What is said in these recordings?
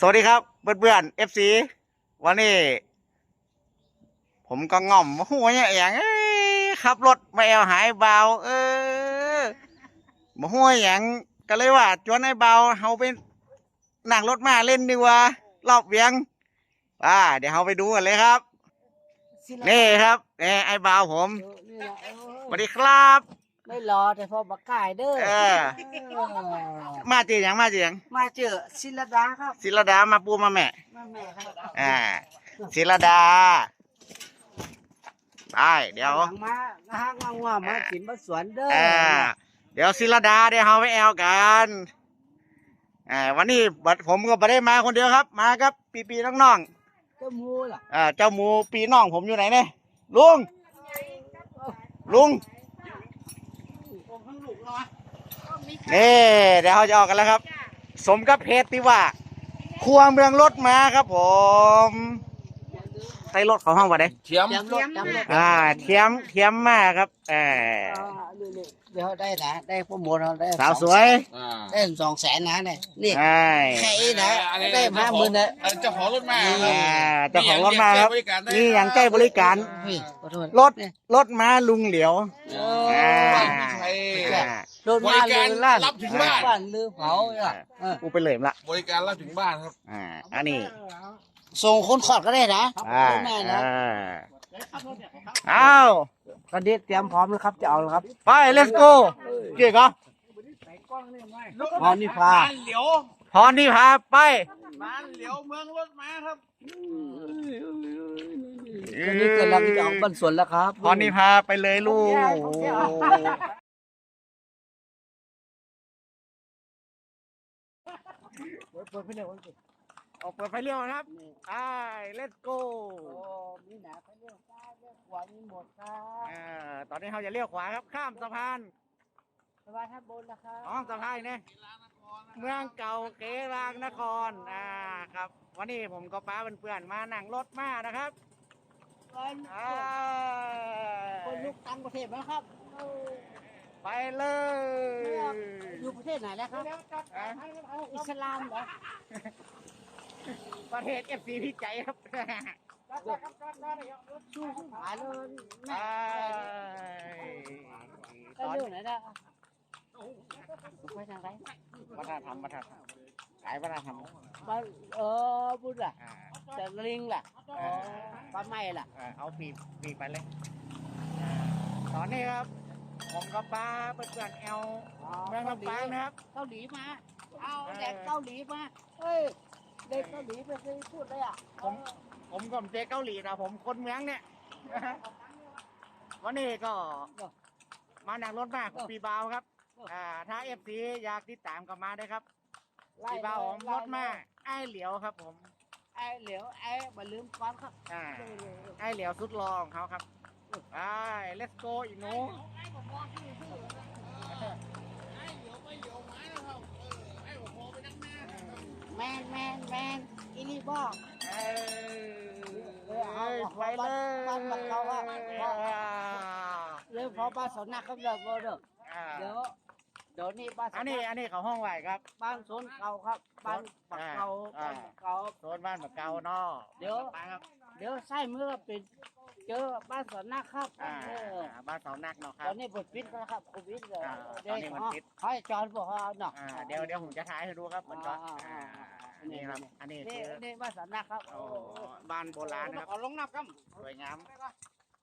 สวัสดีครับเพื่อนๆ FC วันนี้ ผมก็ง่อมหัวเนี่ยอย่างเอ้ยขับรถมาแอวหายเบาเออมาหัวอย่างก็เลยว่าจวนไอ้เบาเฮาไปนั่งรถมาเล่นดีกว่ารอบเวียงอ่าเดี๋ยวเฮาไปดูกันเลยครับ นี่ครับนี่ไอ้เบาผมนี่แหละเอสอวัสดีครับ ไม่รอแต่พอบักกายเด้อเออเออมาจีอย่างมาจีอย่างมาเจอศิลดาครับศิลดามาปูมาแม่ มาแม่ครับอ่าศิลดาได้เดี๋ยว หลังมานะฮะงางว่ามากินมาสวนเด้ออ่าเดี๋ยวศิลดาเดี๋ยวเฮาไปแอลกันอ่าวันนี้บัดผมก็ไม่ได้มาคนเดียวครับ มากับ ปีปีๆน้องเจ้ามูล่ะๆอ่าเจ้าหมูปีน้องผมอยู่ไหนเนี่ยลุงลุง นี่เดี๋ยวเราจะออกกันแล้วครับ สมกับเพจที่ว่า ครัวเมืองรถมาครับผมใต้รถเขาห้องว่าได้เทียมจำรถจำรถอ่าเทียมเทียมมากครับเอออ่านี่นี่เดี๋ยวได้นะได้โปรโมทเราได้สาวสวยอ่าได้สองแสนนะเนี่ยนี่ใช่แค่นี้นะได้ห้าหมื่นนะอันเจ้าของรถมาอ่าเจ้าของรถมาครับบริการได้นี่อย่างใกล้บริการพี่ขอโทษรถเนี่ยรถม้าลุงเหลียวเออ่า อบ้านพี่ชัยอ่ารถมาลือล่านรับถึงบ้าน บ้านลือเผาอะเออกูไปเลยมละบริการรับถึงบ้านครับ อ่าอันนี้ส่งคนขอดก็ได้นะอ่าไม่แน่นะ อ่าอ้าวตอนนี้เตรียมพร้อมแล้วครับ จะเอาแล้วครับ ไป let's go เกี่ยก็พรนิพาเหลียวพรที่พาไปร้านเหลียวเมืองรถมาครับตอนนี้กำลังจะออกบ้านสวนแล้วครับพรที่พาไปเลยลูก ออกเปิดไฟเลี้ยวนะครับไป let's go โอ้มีหนาเขาเรียกซ้ายเรียกขวามีหมดครับอ่าตอนนี้เราจะเลี้ยวขวาครับ ข้ามสะพานสบายท่านบนนะครับอ๋อสะพานเนี่ยเมืองเก่าเกรางนคร อ่า ครับ วันนี้ผมก็ป้าเพื่อนๆมานั่งรถมานะครับคนอ่าคนลูกต่างประเทศนะครับ ไปเลย อยู่ประเทศไหนแล้วครับอะอิสลามเหรอ ประเทศเอฟซีพี่ใจครับชูขายเลยแม่ไปได้เรื่องไหนได้ไปทางไหนวัฒนธรรมวัฒนธรรมขายวัฒนธรรมบ้านเออบุญล่ะอ่าแต่ลิงล่ะเออปลาไม้ล่ะอ่าเอาปีกปีกไปเลยอ่าตอนนี้ครับ ผมกับป้าเพื่อนๆแอลเมืองลำปางนะครับ เกาหลีมา เอาเด็กเกาหลีมา เฮ้ย เด็กเกาหลีไม่เคยพูดเลยอะ ผม ผมก็เจเกาหลีนะผมคนเมืองเนี่ย วันนี้ก็ มานั่งรถมาของปีบาวครับ อ่า ถ้าเอฟซีอยากติดตามก็มาได้ครับปีบาวผมรถมาไอ้เหลียวครับผม ไอ้เหลียวไอ้มาลืมก่อนครับ อ่า ไอ้เหลียวสุดรอของเขาครับ ไป let's go อีหนู แมนแมนแมนอีนี่บอกเอ้ยเออเอาเอาไปเลยบ้านบ้านเราอะเรื่องพอบ้านสนนักครับเดี๋ยวเดี๋ยวอ่าเดี๋ยวเดี๋ยวนี้บ้านอันนี้อันนี้เขาห้องไหวครับ บ้านสนเก่าครับ บ้านปักเก่าอ่าบ้านปักเก่าโซนบ้านแบบเก่าเนาะเดี๋ยวเดี๋ยวใส่เมื่อเป็น เจอบ้านสนนักครับอ่าเออบ้านเสานักเนาะคตรัอบนนี้บทปิดแล้วครับโควิดเลยอ่าเดี๋ยวตอนนี้มันปิดเขาให้จอนบอกเขาเนาะ อ่าเดี๋ยวเดี๋ยวผมจะถ่ายให้ดูครับมันก็อ่าอ่าอ่า อ่าอันนี้ครับ อันนี้นี่คือนี่บ้านสนนักครับโอ้บ้านโบราณนะครับเอาลงนับครับสวยงาม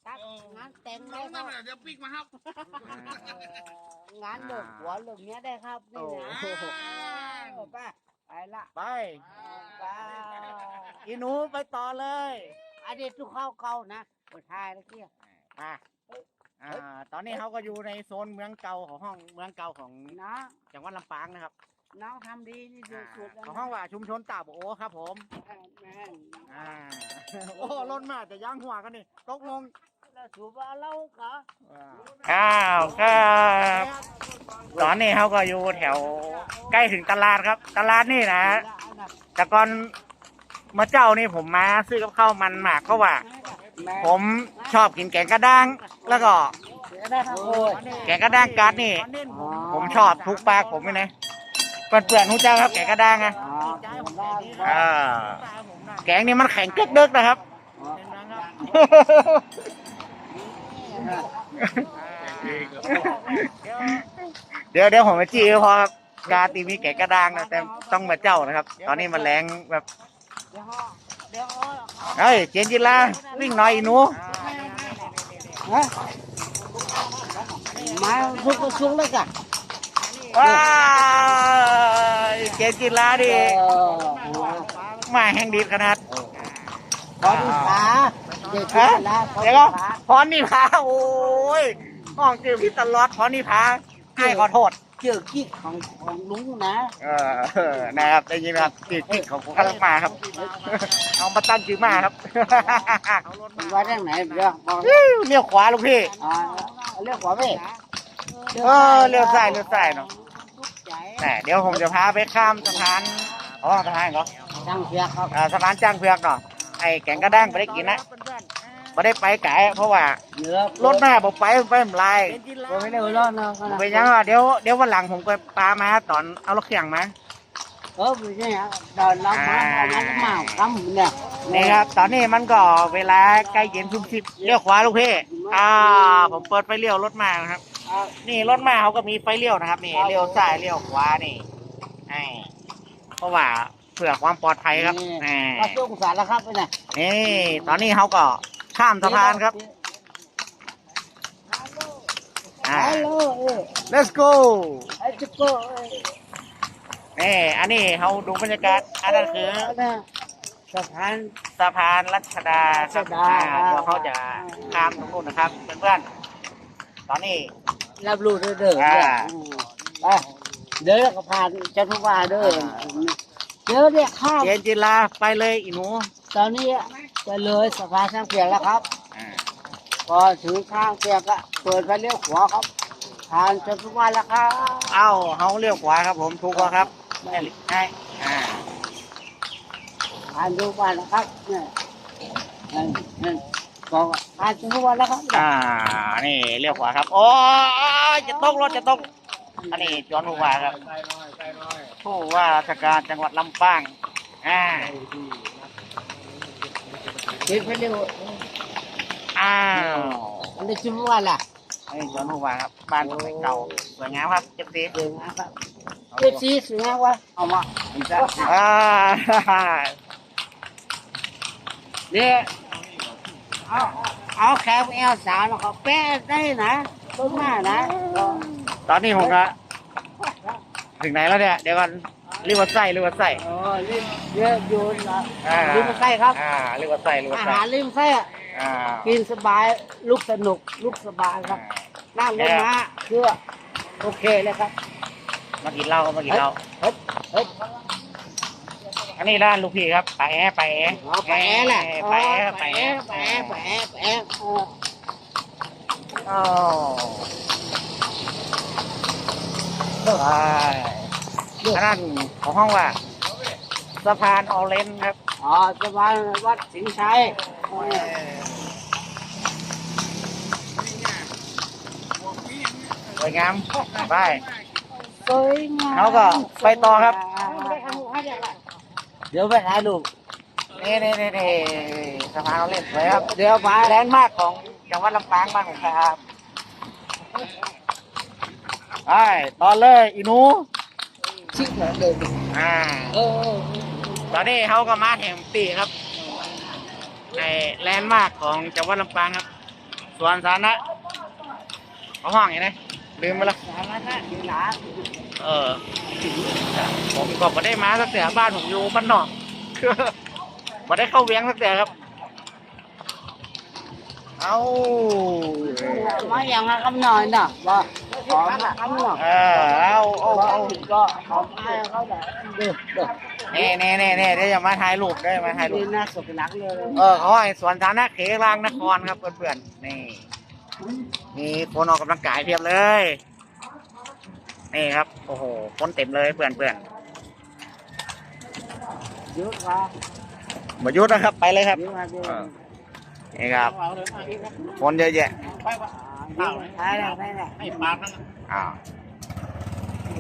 ตักงานแต่งลได้งคนัรับบเดี๋ยวปิ๊กมาครับเอ่องานเลิกหัวเลิกเนี้ยได้ครับนี่นะโอ้โหเออไป้าไปละไป ไปอีหนูไปต่อเลย อันนี้ทุกข้าวเก่านะ ไปทายแล้วเกี้ยไปอ่า ตอนนี้เขาก็อยู่ในโซนเมืองเก่าของห้องเมืองเก่าของนะจังหวัดลำปางนะครับ น้องทำดีนี่ดูอ่าสุดแล้วของห้องว่าชุมชนตาบโอครับผมอ่าโอ้ล้นมากแต่ย่างหัวกันนี่ตกลงแล้วสูบเล่าก็อ้าวครับตอนนี้เขาก็อยู่แถวใกล้ถึงตลาดครับ ตลาดนี่นะแต่ก่อนมาเจ้านี่ผมมาซื้อกับข้าวมันหมากเพราว่า ผมชอบกินแกงกระด้าง แล้วก็ได้ครับโอ้ยแกงกระด้างการ์ดนี่ ผมชอบทุกปากผมเลยนะเปื่อนๆหูเจ้าครับแกงกระด้างไงอ๋อได้อ่าแกงนี่มันแข็งเดึกๆนะครับเดี๋ยวเดี๋ยวผมมาจี้ก็พอครับกาตีมีแกะกระด้างนะแต่ต้องมาเจ้านะครับ ตอนนี้มันแรงแบบ เดี๋ยวเดี๋ยวเฮ้ยเจนจิลาวิ่งหน่อยหนูฮะมาสุกสุกเลยจ้ะว้ายเจนจิลาดิมาแห่งดีขนาดขอดีขาเดี๋ยวก็ขาพรนี่พาโอ้ยห้องเจือพี่ตลอดพรนี่พาให้ขอโทษ เจอกิ๊กของของลุงนะเออเออนะครับได้ยินไหมครับจือกิ๊กของผมกำลังมาครับ เอามาตั้งจือมาครับมันไว้ทางไหนเดี๋ยวบอกเลี้ยวขวาลูกพี่อ่าเรียกหัวไปเออเลี้ยวซ้ายเลี้ยวซ้ายเนาะแต่เดี๋ยวผมจะพาไปข้ามสะพานอ๋อสะพานเหรอจังเพียครับอ่าสะพานจ้างเผือกเนาะไอ้แก่งกระด้างไปได้กินนะ ไม่ได้ไปไกลเพราะว่าเหนือรถหน้าบอกไปไปไม่ไรก็ไม่ได้หัวเราะเนาะไปยังอะเดี๋ยวเดี๋ยววันหลังผมก็ปลามาตอนเอารถเครื่องมาเออไม่ใช่ฮะเดินเรามาเอามาก็มาคำเนี่ยนี่ครับตอนนี้มันก็เวลาใกล้เย็นทุ่มสิบเลี้ยวขวาลูกพี่อ่าผมเปิดไฟเลี้ยวรถมานะครับอ่านี่รถมาเขาก็มีไฟเลี้ยวนะครับนี่เลี้ยวซ้ายเลี้ยวขวานี่ไอ้เพราะว่าเพื่อความปลอดภัยครับแหมก็สู้สารแล้วครับไปไหนนี่ตอนนี้เขาก็ ข้ามสะพานครับอ่าฮัลโหลเออ let's go ไอ้จิ๊กโก้เอ้ยนี่อันนี้เขาดูบรรยากาศ อันนั้นคือนะสะพานสะพานรัชดาครับรัชดาอ่าเดี๋ยวเขาจะข้ามตรงนู้นนะครับเพื่อนๆตอนนี้ รับรู้เด้อเด้ออ่าไปเดี๋ยวเราก็ผ่านจันทวาเด้อเดี๋ยวเนี่ยข้ามเจนจิลาไปเลยอีหนู ตอนนี้ จะเลยสะพานข้างเปียกแล้วครับอ่าพอถึงข้างเปียกก็เปิดไฟเลี้ยวขวาครับผ่านจันทวาแล้วครับเอ้าเขาเลี้ยวขวาครับผมถูกแล้วครับให้ให้อ่าผ่านดูบ้านแล้วครับเนี่ยนั่นนั่นบอกว่าผ่านจันทวาแล้วครับอ่านี่เลี้ยวขวาครับโอ้ยจะตกรถจะตกอันนี้จอนผู้ว่าครับใส่หน่อยใส่หน่อยผู้ว่าราชการจังหวัดลำปางอ่า เปิดไฟเลี้ยวอ้าวอันนี้จันทวาล่ะอันนี้จอนผู้ว่าครับ บ้านผมเก่าสวยงามครับเจ็บสีเดินนะครับเจ็บซีสวยงามวะเอามาอ่าเนี่ยเอาเอาแขวเอลสาวนะครับแปะได้นะต้นมานะ ตอนนี้ผมก็ถึงไหนแล้วเนี่ย เดี๋ยวก่อน รีบวัดไส้รีบวัดไส้โอ้ลิมเยอะอยู่นะอ่าลิมไส้ครับ อ่ารีบวัดไส้รีบวัดอาไส้หารลิมไส้อะอ่ากินสบายลุกสนุกลุกสบายครับนั่งรถม้าเชื่อโอเคเลยครับมากินเหล้าก็มากินเหล้าเฮ้ยเฮ้ยอันนี้ร้านลูกพี่ครับไปแอะไปแอะเอาไปแอะแหละไปแอะไปไปแอะแอะไปแอะไปแอะเอออ๋อไป อันนั้นของห้องว่าสะพานออเรนจ์ครับ อ๋อสบายวัดสิงห์ชัยสวยงามไปสวยงามเขาก็ไปต่อครับ เดี๋ยวไปถ่ายรูปนี่นี่นี่นี่สะพานออเรนจ์สวยครับ เดี๋ยวไปแลนด์มาร์คของจังหวัดลำปางบ้านผมครับไปตอนเลยอีหนู ชิคเหมือนเดิมอ่า เออตอนนี้เขาก็มาแห่งปีครับ ในแลนด์มาร์คของจังหวัดลำปางครับ สวนสาธารณะเขาห้องอย่างไรลืมไปละ สาระนะดีหลาเออ ผมก็ไม่ได้มาสักแต่บ้านผมอยู่บ้านนอก ไม่ได้เข้าเวียงสักแต่ครับ เอา มาอย่างนั้นคำหน่อยน่ะบ่ ขอมาคำหน่อยเออเอาเอาเอาก็ขอมาเขาได้เด้อเด้อเน่เน่เน่เน่เดี๋ยวจะมาถ่ายรูปได้มาถ่ายรูนี่ปน่าสกหลักเลยเออเขาให้สวนสาธารณะเขลางนครครับเพื่อนๆนี่มีคนออกกำลังกายเพียบเลยนี่ครับโอ้โหคนเต็มเลยเพื่อนเพื่อนยอะกว่ามายุทธนะครับไปเลยครับเยอเนี่ครับคนเยอะแยะ ใช่แล้วใช่แล้วให้ปากนั่นอ้าว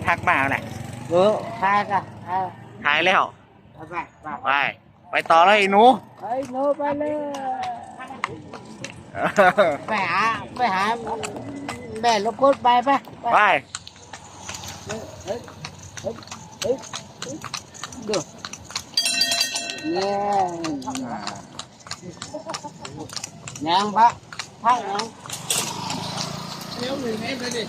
ทักมาเอาแหละเออใช่ก็ใช่ถ่ายแล้วใไปไปไปไปต่อเลยไอ้หนูไปโนไปเลยไปหาไปหาแม่ลูกกดไปไปไปไปเฮ้ยเฮ้ยเฮ้ยเฮ้ยดูเนี่ยยังปะพักยัง เลี้ยวหนึ่งเมตรเลยดิ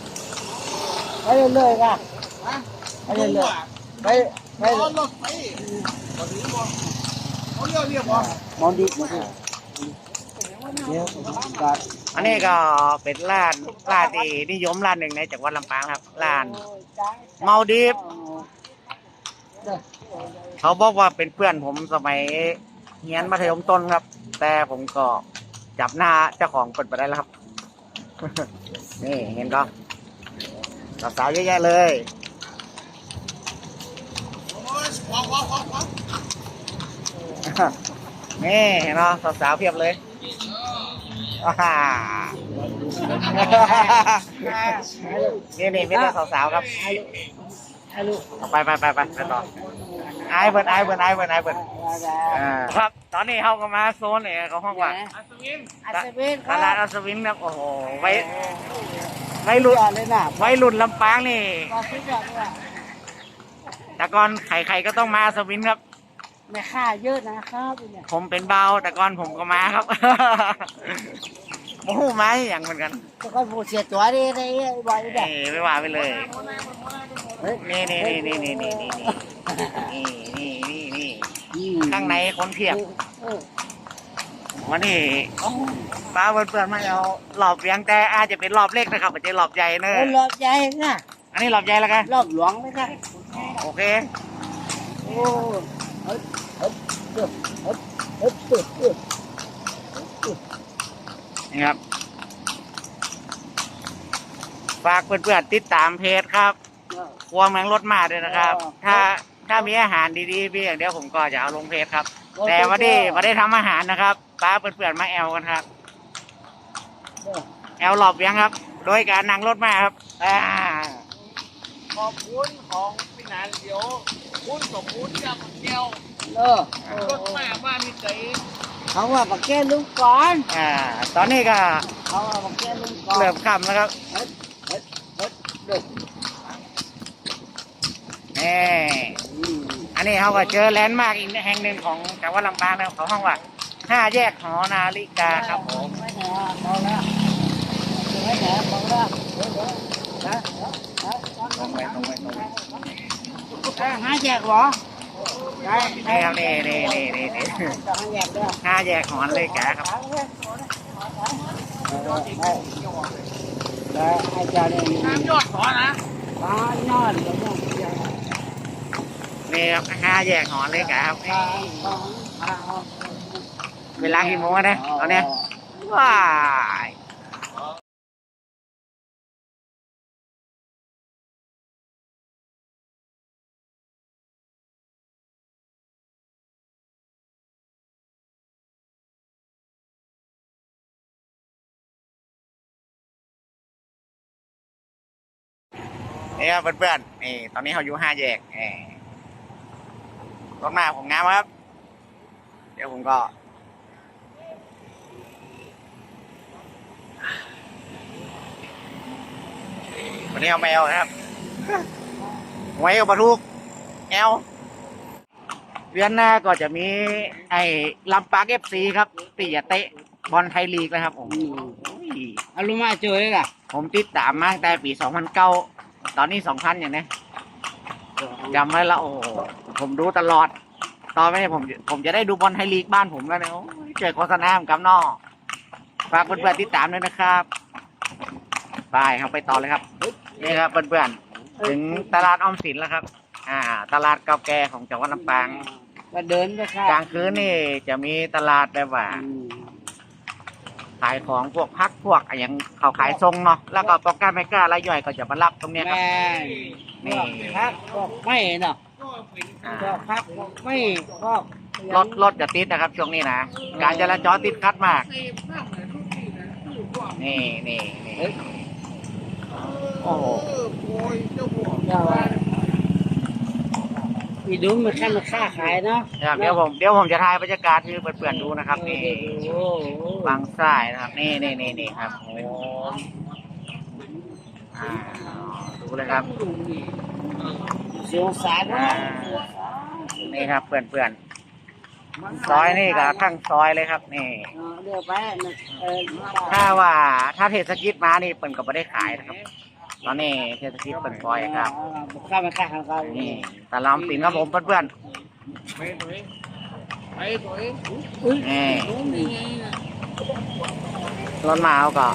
ไปเรื่อยๆกันฮะไปเรื่อยๆไปไปรถรถไปพอดีบ่เขาเรียกเรียกบ่มองดีมองดีเดี๋ยวกัดอันนี้ก็เป็นร้านร้านที่นิยมร้านหนึ่งในจังหวัดลำปางครับร้านเมาดีฟเขาบอกว่าเป็นเพื่อนผมสมัยเรียนมัธยมต้นครับ แต่ผมก็จับหน้าเจ้าของเปิดไปได้แล้วครับ นี่เห็นก็สาวๆเยอะแยะเลยโอ้ยว้าวว้าวว้าวว้าวนี่เห็นเนาะสาวๆเพียบเลยอ่านี่นี่ไม่ได้สาวๆครับให้ลูกไปไปไปไปไปต่อ ไอ้เบิร์นไอ้เบิร์นไอ้เบิร์นไอ้เบิร์นอ่าครับ ตอนนี้เขาก็มาโซนเนี่ยเขาห้องว่าอัศวินอาเซเว่นคตรับลาดอัศวินครับโอ้โหไว้ไว้รุ่นยอดเลยนะไว้รุ่นลำปางนี่ก็ซื้อยอดเลยแต่ก่อนใครๆก็ต้องมาอัศวินครับ แม่ค่าเยอะนะครับเนี่ยผมเป็นเบาแต่ก่อนผมก็มาครับ โอ้โหมาอย่างเหมือนกันก็ค่อยผูเสียตัวดิได้ไว้ได้นี่ไม่ว่าไปเลยเฮ้ยนี่นี่นี่นี่นี่นี่นี่นี่นี่นี่นี่ข้างในคนเพียบวันนี้ป้าเพื่อนๆมาเอาหลอบเลี้ยงแต่อาจจะเป็นรอบเล็กนะครับไม่ใช่รอบใหญ่เนออะอรอบใหญ่นะอันนี้รอบใหญ่แล้วกันรอบหลวงเลยนะโอเคโอ้ เฮ้ยเฮ้ยเฮ้ยเฮ้ยเฮ้ยเฮ้ยเฮ้ยนี่ครับ ฝากเพื่อนๆติดตามเพจครับ ครัวเมืองรถมาด้วยนะครับ ถ้าถ้ามีอาหารดีๆพี่อย่างเดียวผมก็จะเอาลงเพจครับ แต่วันนี้วันได้ทำอาหารนะครับป้าเพื่อนๆมาแอลกันครับ แอลหลอบเลี้ยงครับ โดยการนั่งรถมาครับอ่าขอบคุณของพี่นานเดี๋ยวคุณสมบูรณ์กับเดียวเออรถมาบ้านนี่ไก่ เขาว่าบักแก้ลุงก่อนอ่าตอนนี้ก็เขาว่าบักแก้ลุงก่อนเริ่มค่ำแล้วครับเด็กนี่อันนี้เขาก็เจอแลนด์มาร์กอีกแห่งหนึ่งของจังหวัดลำปางนะครับเขาห้องว่าห้าแยกหอนาฬิกาครับผมไม่แหน่บอกแล้วไม่แหน่บอกแล้วเดี๋ยวเดี๋ยวนะนะตรงไปตรงไปตรงไปนะหาแจกเหรอได้ นี่ครับนี่นี่นี่นี่นี่ห้าแยกหอนเลยแกครับไล้วอาจารนี่น้ำยอดหอนนะน้ำยอดนี่ครับห้าแยกหอนเลยแกครับเวลากี่โมงนะตอนเนี้ยว้าย นี่ครับเพื่อนๆนี่ตอนนี้เขาอยู่ห้าแยกนี่รถมาผมงามครับ เดี๋ยวผมก็ วันนี้เอาแมวนะครับไว้เอาปลาทุกแอลเดือนหน้าก็จะมีไอ้ลำปางเอฟซีครับตีจะเตะบอลไทยลีกนะครับผมอืมโอ้ยอารุมาเจอเลยล่ะ ผมติดตามมาตั้งแต่ปี 2009 ตอนนี้2000อย่างนี้จำไว้ละโอ้โหผมดูตลอด ตอนนี้ผมผมจะได้ดูบอลไทยลีกบ้านผมแล้วเนี่ยโอ้ยเจอโฆษณาผมกับนอกฝากเพื่อนๆติดตามด้วยนะครับไปครับไปต่อเลยครับนี่ครับเพื่อนๆถึงตลาดออมสินแล้วครับ อ่า ตลาดเก่าแก่ของจังหวัดลำปางก็เดินไปค่ะกลางคืนนี่จะมีตลาดแบบว่าอืม ขายของพวกพักพวกอะไรอย่างเขาขายทรงเนาะแล้วก็ปอกการไม่กล้ารายย่อยก็จะมารับตรงเนี้ยครับ แม่นี่พักบอกไม่เนาะก็เป็นอ่าก็พักบอกไม่ก็รถรถจะติดนะครับ ช่วงนี้นะการจราจรติดขัดมากเซฟภาพเหมือนทุกทีนะคือพวกนี่นี่นี่เฮ้ยโอ้โหเออโอยเจ้าหัวเจ้า ว่าปีอีดุ้มมันแค่มาค้าขายเนาะครับเดี๋ยวผมเดี๋ยวผมจะถ่ายบรรยากาศให้เพื่อนๆดูนะครับนี่โอ้โหบางซ้ายนะครับนี่นี่นี่นี่ครับอ่าดูเลยครับเสียงสายอ่าเนาะนี่ครับเพื่อนๆซอยนี่ก็ทั้งซอยเลยครับนี่เออเดี๋ยวไปเออถ้าว่าถ้าเทศกิจมานี่เปิ่นก็ไม่ได้ขายนะครับ ตอนนี้เทศกิจเปิ่นซอยครับข้ามาค้าขายนี่ตะลำปิ่นครับผมเพื่อนไปตัวเองไปตัวเองๆนี่รถมาเอาก็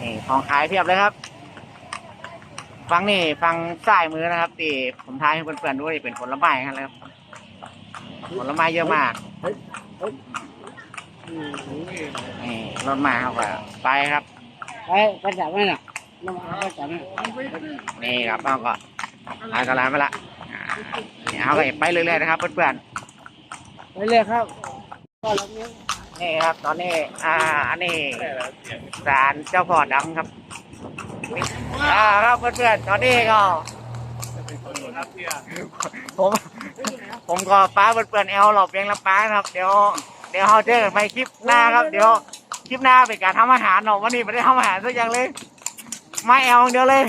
นี่ของขายเพียบเลยครับ ฟังนี่ฟังซ้ายมือนะครับตีผมทายให้เพื่อนๆด้วยเป็นผลไม้ครับผลไม้เยอะมากนี่รถมาเขาก็ไปครับ ไปไปจับไหมน่ะน้องไปจับไหมนี่ครับเราก็ทายกระลาไปละอ่าเนี่ยเขาก็ไปเรื่อยๆนะครับเพื่อนไปเลยครับก็แล้วนี้ๆนี่ครับ ตอนนี้ อ่าอันนี้ศาลเจ้าพ่อดำครับอ่าครับเพื่อนๆตอนนี้ก็ผมผมก็ป้าเพื่อนๆเอลหลบเลียงลำปางนะครับ เดี๋ยวเดี๋ยวเราเจอกันไปคลิปหน้าครับ เดี๋ยว คลิปหน้าเป็นการทำอาหารเนาะวันนี้ไม่ได้ทำอาหารสักอย่างเลยมาแอลอย่างเดียวเลย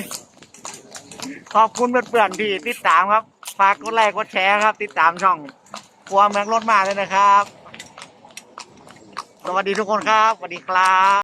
ขอบคุณเพื่อนๆที่ติดตามครับ ฝากกดไลค์กดแชร์ครับ ติดตามช่องครัวเมืองรถมาเลยนะครับ สวัสดีทุกคนครับ สวัสดีครับ